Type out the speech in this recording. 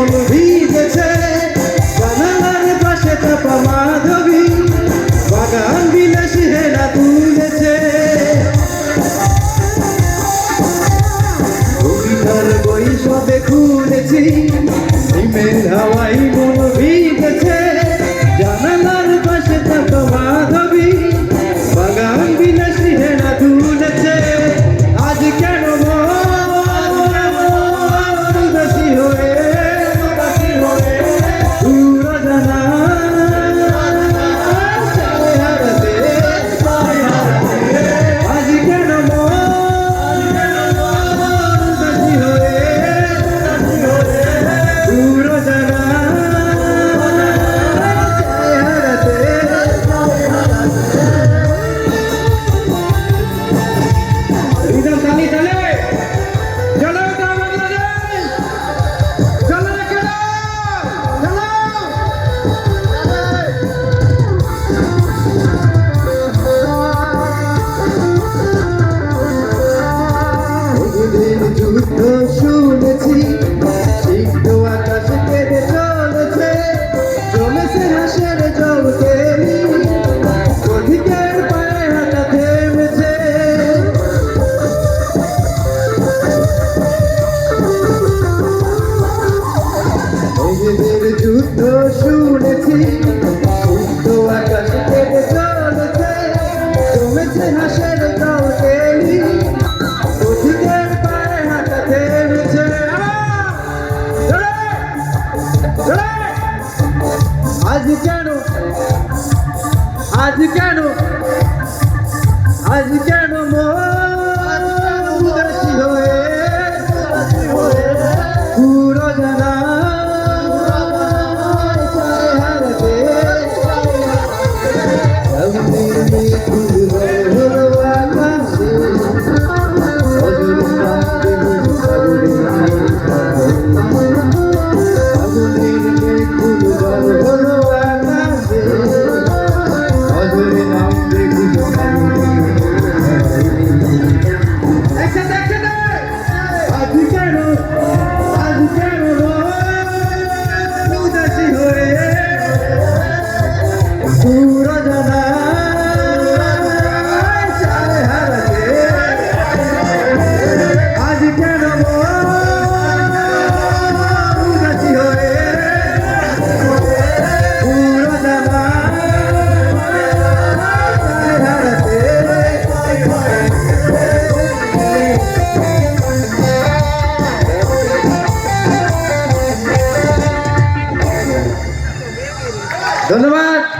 মন ভিজেছে। জানালার পাশে চাপা মাধবী বাগান বিলাসী হেরা তুলেছে। কবিতার বই সবে খুলেছি। তো শুনেছি তো আকাশ থেকে চলেছে, জমেছে হাসের দলকে অধিকের পায়ে হাঁটাতে মিছে আজ কেন? আজ কেন? আজ কেন? どんど